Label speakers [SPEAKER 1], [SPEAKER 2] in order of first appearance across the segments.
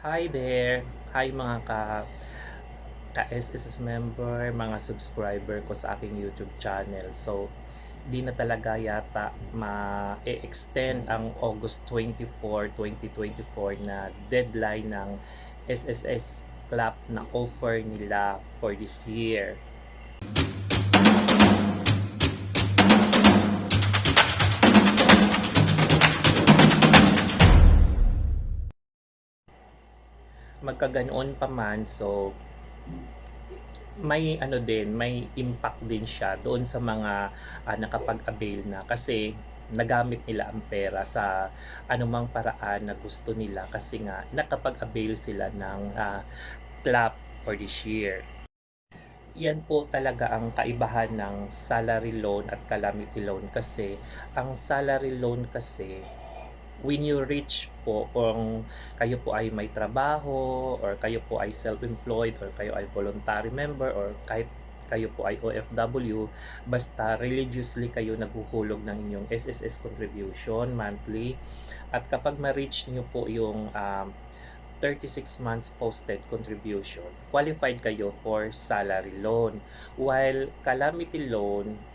[SPEAKER 1] Hi there! Hi mga ka ka-SSS member, mga subscriber ko sa aking YouTube channel. So, di na talaga yata ma-extend ang August 24, 2024 na deadline ng SSS Club na offer nila for this year. Magkaganoon pa man so may ano din may impact din siya doon sa mga ah, nakapag-avail na kasi nagamit nila ang pera sa anumang paraan na gusto nila kasi nga nakapag-avail sila ng ah, club for this year. Yan po talaga ang kaibahan ng salary loan at calamity loan kasi ang salary loan kasi when you reach po kung kayo po ay may trabaho or kayo po ay self-employed or kayo ay voluntary member or kahit kayo po ay OFW, basta religiously kayo naghuhulog ng inyong SSS contribution monthly. At kapag ma-reach nyo po yung um, 36 months posted contribution, qualified kayo for salary loan. While calamity loan,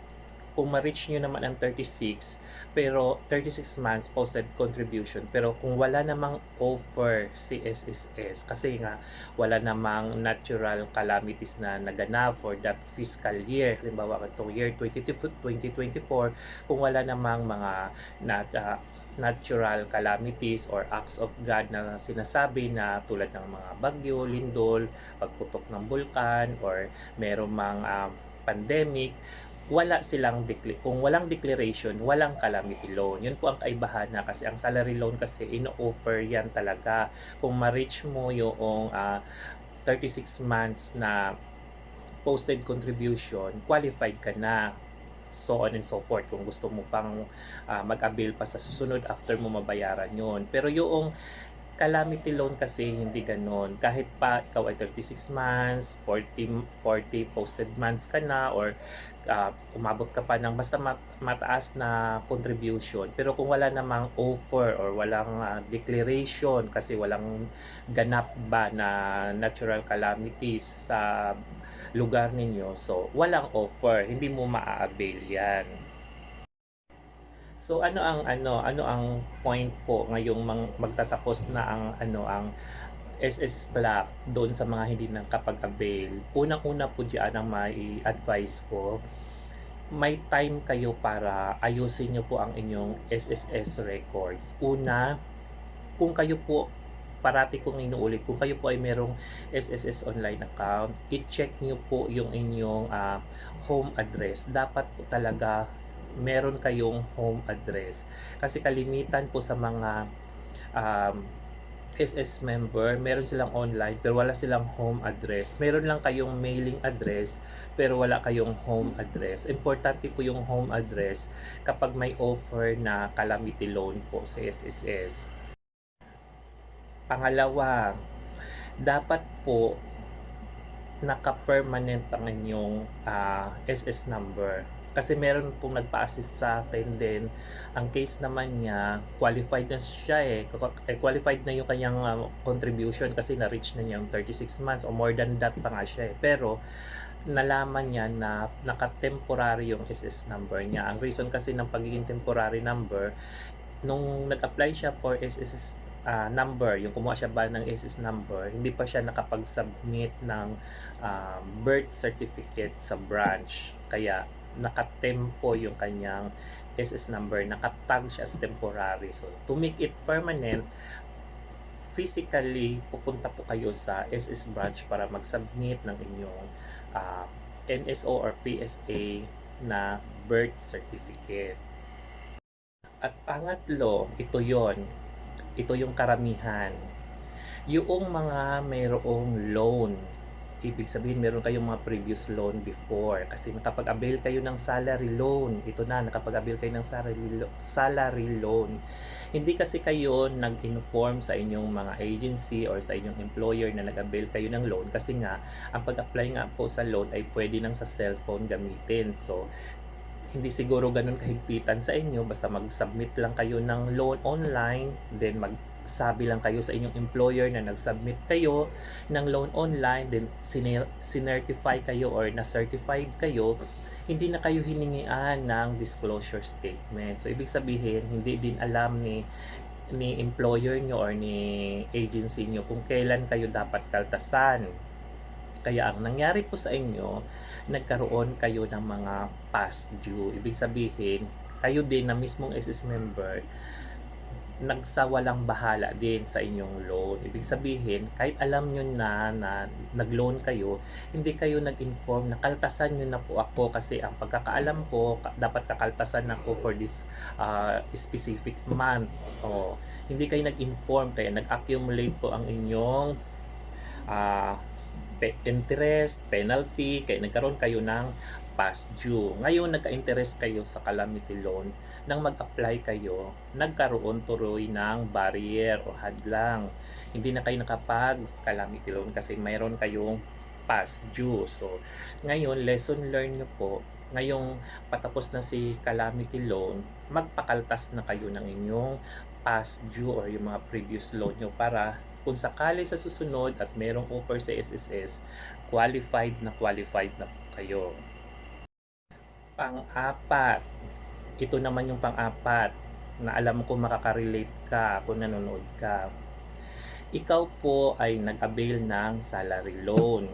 [SPEAKER 1] kung ma-reach nyo naman ang 36, pero 36 months posted contribution, pero kung wala namang offer si SSS, kasi nga wala namang natural calamities na naganap for that fiscal year, halimbawa itong year 2024, kung wala namang mga nat, ah, natural calamities or acts of God na sinasabi na tulad ng mga bagyo, lindol, pagputok ng bulkan, or merong mga um, pandemic, wala silang decla- kung walang declaration, walang calamity loan. Yun po ang kaibahan na kasi ang salary loan kasi ino-offer yan talaga. Kung ma-reach mo yung ah, 36 months na posted contribution, qualified ka na. So on and so forth. Kung gusto mo pang ah, mag-avail pa sa susunod after mo mabayaran yon Pero yung calamity loan kasi hindi ganon. Kahit pa ikaw ay 36 months, 40, 40 posted months ka na or ah, umabot ka pa ng basta mat- mataas na contribution. Pero kung wala namang offer or walang ah, declaration kasi walang ganap ba na natural calamities sa lugar ninyo, so walang offer, hindi mo maa-avail yan. So ano ang ano ano ang point po ngayong mang, magtatapos na ang ano ang SS Club doon sa mga hindi nakapag-avail. Unang-una po diyan ang mai advice ko. May time kayo para ayusin niyo po ang inyong SSS records. Una, kung kayo po parati kong inuulit, kung kayo po ay merong SSS online account, i-check niyo po yung inyong ah, home address. Dapat po talaga meron kayong home address. Kasi kalimitan po sa mga um, SS member, meron silang online pero wala silang home address. Meron lang kayong mailing address pero wala kayong home address. Importante po yung home address kapag may offer na calamity loan po sa SSS. Pangalawa, dapat po naka-permanent ang inyong ah, SS number. Kasi meron pong nagpa-assist sa akin din. Ang case naman niya, qualified na siya eh. Eh, Qualified na yung kanyang ah, contribution kasi na-reach na niya yung 36 months o more than that pa nga siya eh. Pero nalaman niya na naka-temporary yung SS number niya. Ang reason kasi ng pagiging temporary number, nung nag-apply siya for SSS ah, number, yung kumuha siya ba ng SS number, hindi pa siya nakapag-submit ng ah, birth certificate sa branch. Kaya nakatempo yung kanyang SS number, nakatag siya as temporary. So, to make it permanent, physically, pupunta po kayo sa SS branch para mag-submit ng inyong ah, NSO or PSA na birth certificate. At pangatlo, ito yon ito yung karamihan. Yung mga mayroong loan, ibig sabihin meron kayong mga previous loan before kasi nakapag-avail kayo ng salary loan. Ito na, nakapag-avail kayo ng salary, lo- salary loan. Hindi kasi kayo nag-inform sa inyong mga agency or sa inyong employer na nag-avail kayo ng loan kasi nga, ang pag-apply nga po sa loan ay pwede nang sa cellphone gamitin. So, hindi siguro ganun kahigpitan sa inyo basta mag-submit lang kayo ng loan online then mag nagsabi lang kayo sa inyong employer na nag-submit kayo ng loan online, then siner- sinertify kayo or na-certified kayo, hindi na kayo hiningian ng disclosure statement. So, ibig sabihin, hindi din alam ni ni employer nyo or ni agency nyo kung kailan kayo dapat kaltasan. Kaya ang nangyari po sa inyo, nagkaroon kayo ng mga past due. Ibig sabihin, kayo din na mismong SS member, nagsawalang bahala din sa inyong loan. Ibig sabihin, kahit alam nyo na na nag-loan kayo, hindi kayo nag-inform na kaltasan nyo na po ako kasi ang pagkakaalam ko, dapat kakaltasan ako for this uh, specific month. O, hindi kayo nag-inform, kaya nag-accumulate po ang inyong ah, interest, penalty, kaya nagkaroon kayo ng past due. Ngayon, nagka-interest kayo sa calamity loan. Nang mag-apply kayo, nagkaroon tuloy ng barrier o hadlang. Hindi na kayo nakapag calamity loan kasi mayroon kayong past due. So, ngayon, lesson learned nyo po, ngayong patapos na si calamity loan, magpakaltas na kayo ng inyong past due or yung mga previous loan nyo para kung sakali sa susunod at merong offer sa SSS, qualified na qualified na kayo. Pang-apat, ito naman yung pang-apat na alam ko makaka-relate ka kung nanonood ka. Ikaw po ay nag-avail ng salary loan.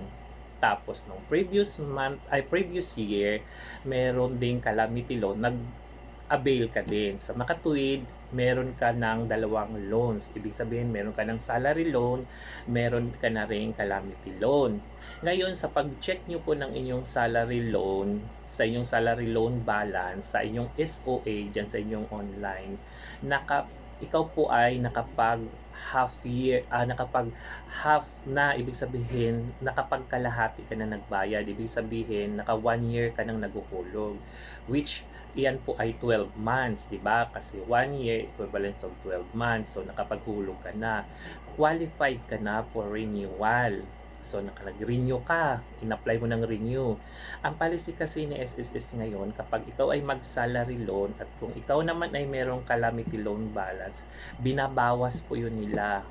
[SPEAKER 1] Tapos nung previous month ay previous year, meron ding calamity loan, nag-avail ka din. Sa makatuwid, meron ka ng dalawang loans. Ibig sabihin, meron ka ng salary loan, meron ka na rin calamity loan. Ngayon, sa pag-check nyo po ng inyong salary loan, sa inyong salary loan balance, sa inyong SOA, dyan sa inyong online, naka, ikaw po ay nakapag half year, ah, nakapag half na, ibig sabihin, nakapag kalahati ka na nagbayad, ibig sabihin, naka one year ka nang naguhulog, which iyan po ay 12 months, di ba? Kasi 1 year equivalent of 12 months. So, nakapaghulog ka na. Qualified ka na for renewal. So, naka nag-renew ka. In-apply mo ng renew. Ang policy kasi ni SSS ngayon, kapag ikaw ay mag-salary loan at kung ikaw naman ay merong calamity loan balance, binabawas po yun nila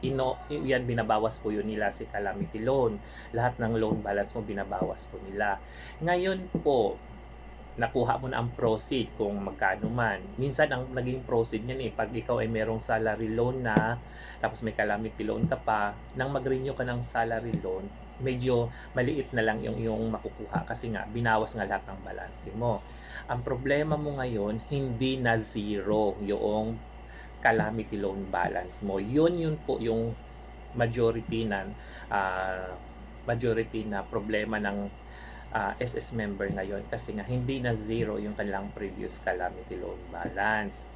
[SPEAKER 1] ino yan binabawas po yun nila si calamity loan lahat ng loan balance mo binabawas po nila ngayon po nakuha mo na ang proceed kung magkano man. Minsan ang naging proceed niyan eh, pag ikaw ay merong salary loan na, tapos may calamity loan ka pa, nang mag-renew ka ng salary loan, medyo maliit na lang yung yung makukuha kasi nga binawas nga lahat ng balance mo. Ang problema mo ngayon, hindi na zero yung calamity loan balance mo. Yun yun po yung majority ng ah, majority na problema ng ah, SS member ngayon kasi nga hindi na zero yung kanilang previous calamity loan balance.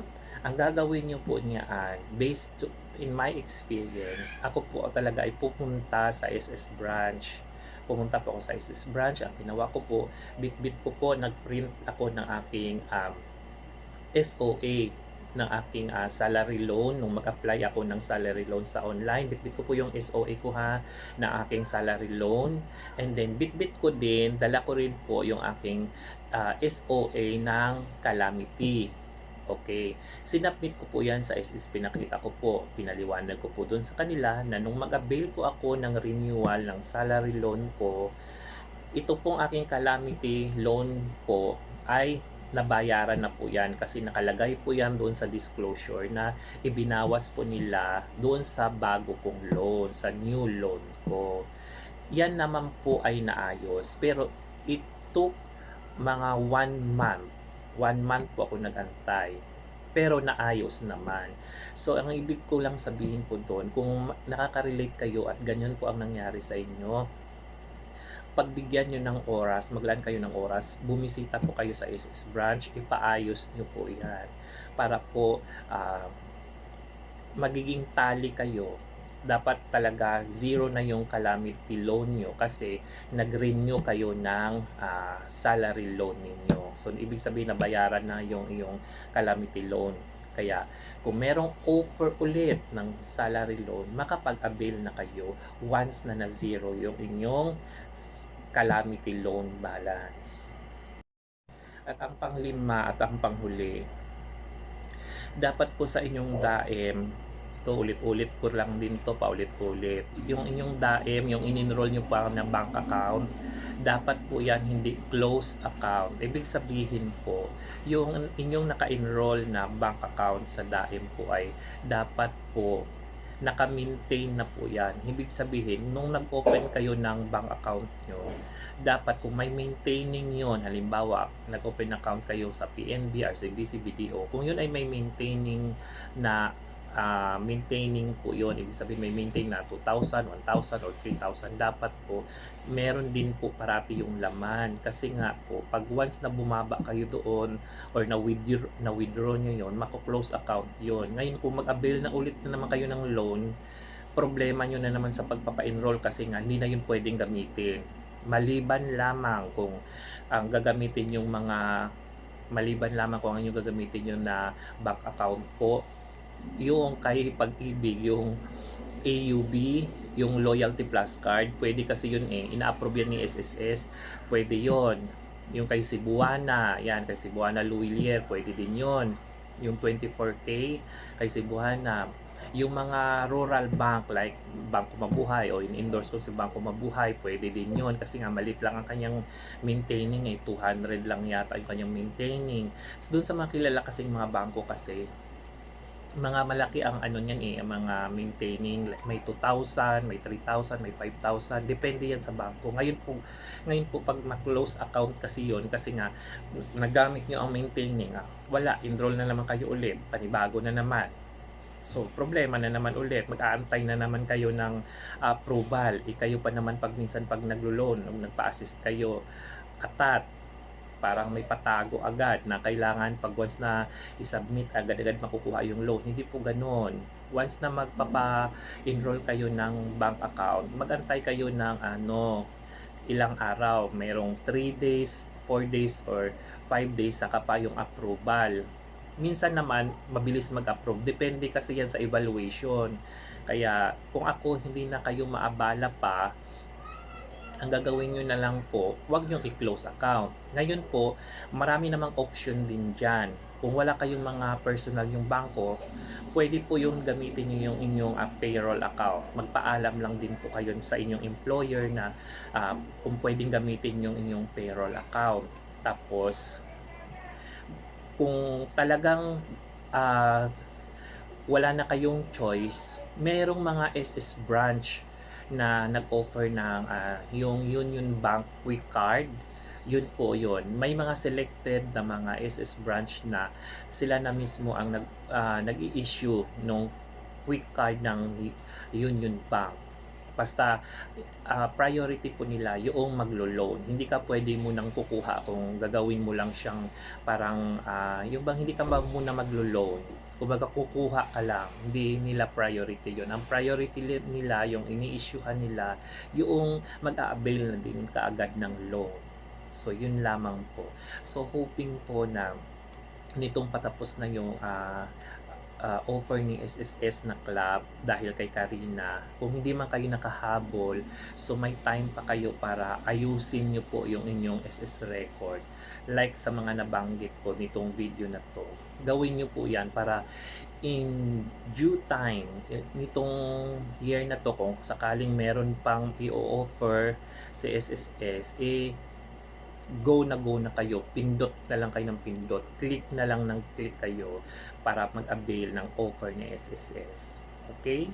[SPEAKER 1] Ang gagawin nyo po niya ay based to, in my experience, ako po talaga ay pupunta sa SS branch. Pumunta po ako sa SS branch. Ang ginawa ko po, bit-bit ko po, nag-print ako ng aking um, SOA ng aking ah, salary loan nung mag-apply ako ng salary loan sa online. Bitbit ko po yung SOA ko ha na aking salary loan. And then bitbit ko din, dala ko rin po yung aking ah, SOA ng calamity. Okay. Sinabmit ko po yan sa SS. Pinakita ko po, pinaliwanag ko po doon sa kanila na nung mag-avail po ako ng renewal ng salary loan ko, ito pong aking calamity loan po ay nabayaran na po yan kasi nakalagay po yan doon sa disclosure na ibinawas po nila doon sa bago kong loan, sa new loan ko. Yan naman po ay naayos pero it took mga one month. One month po ako nagantay pero naayos naman. So, ang ibig ko lang sabihin po doon, kung nakaka-relate kayo at ganyan po ang nangyari sa inyo, pagbigyan nyo ng oras, maglaan kayo ng oras, bumisita po kayo sa SS branch, ipaayos nyo po yan. Para po ah, magiging tali kayo. Dapat talaga zero na yung calamity loan nyo kasi nag-renew kayo ng ah, salary loan ninyo. So, ibig sabihin na bayaran na yung yung calamity loan. Kaya, kung merong offer ulit ng salary loan, makapag-avail na kayo once na na-zero yung inyong calamity loan balance. At ang panglima at ang panghuli, dapat po sa inyong daem to, ulit-ulit ko lang din 'to, paulit-ulit. Yung inyong DAEM, yung in-enroll niyo pa na bank account, dapat po 'yan hindi closed account. Ibig sabihin po, yung inyong naka-enroll na bank account sa DAEM po ay dapat po naka-maintain na po 'yan. Ibig sabihin, nung nag-open kayo ng bank account niyo, dapat kung may maintaining 'yon, halimbawa, nag-open account kayo sa PNB, RCBC, BDO, kung 'yun ay may maintaining na ah, maintaining po 'yon, ibig sabihin may maintain na 2,000, 1,000 or 3,000, dapat po meron din po parati yung laman. Kasi nga po, pag once na bumaba kayo doon or na-withdraw na-withdraw niyo 'yon, mako-close account 'yon. Ngayon kung mag-avail na ulit na naman kayo ng loan, problema niyo na naman sa pagpapa-enroll kasi nga hindi na 'yun puwedeng gamitin. Maliban lamang kung ang gagamitin yung mga maliban lamang kung ang inyong gagamitin yung na bank account po, yung kay Pag-ibig, yung AUB, yung Loyalty Plus Card, pwede kasi yun eh, ina-approve yan ni SSS, pwede yon Yung kay Cebuana, yan, kay Cebuana Luwilier, pwede din yon Yung 24K, kay Cebuana. Yung mga rural bank like Bangko Mabuhay o in-endorse ko si Bangko Mabuhay, pwede din yon kasi nga malit lang ang kanyang maintaining eh, 200 lang yata yung kanyang maintaining. So, dun sa mga kilala kasing mga bangko kasi, mga malaki ang ano niyan eh, mga maintaining like may 2,000, may 3,000, may 5,000, depende yan sa bangko. Ngayon po, ngayon po pag ma-close account kasi yon kasi nga nagamit niyo ang maintaining, ah, wala, enroll na naman kayo ulit, panibago na naman. So, problema na naman ulit, mag-aantay na naman kayo ng approval. Eh, kayo pa naman pag minsan pag naglo-loan, nagpa-assist kayo, atat, parang may patago agad na kailangan pag once na i-submit agad-agad makukuha yung loan. Hindi po ganoon. Once na magpapa-enroll kayo ng bank account, magantay kayo ng ano, ilang araw. Merong 3 days, 4 days, or 5 days saka pa yung approval. Minsan naman, mabilis mag-approve. Depende kasi yan sa evaluation. Kaya kung ako hindi na kayo maabala pa, ang gagawin nyo na lang po, huwag nyo i-close account. Ngayon po, marami namang option din dyan. Kung wala kayong mga personal yung bangko, pwede po yung gamitin nyo yung inyong uh, payroll account. Magpaalam lang din po kayo sa inyong employer na uh, kung pwedeng gamitin yung inyong payroll account. Tapos, kung talagang uh, wala na kayong choice, merong mga SS branch na nag-offer ng uh, yung Union Bank Quick Card yun po yun. May mga selected na mga SS branch na sila na mismo ang nag, uh, nag-i-issue ng quick card ng Union Bank. Basta uh, priority po nila yung maglo-loan. Hindi ka pwede mo nang kukuha kung gagawin mo lang siyang parang uh, yung bang hindi ka ba muna maglo-loan kumbaga kukuha ka lang, hindi nila priority yon Ang priority nila, yung ini-issuehan nila, yung mag-a-avail na din kaagad ng loan. So, yun lamang po. So, hoping po na nitong patapos na yung uh, uh, offer ni SSS na club dahil kay Karina. Kung hindi man kayo nakahabol, so may time pa kayo para ayusin nyo po yung inyong SS record. Like sa mga nabanggit ko nitong video na to. Gawin nyo po yan para in due time, eh, nitong year na to, kung sakaling meron pang i-offer si SSS, eh, go na go na kayo, pindot na lang kayo ng pindot, click na lang ng click kayo para mag-avail ng offer ni SSS. Okay?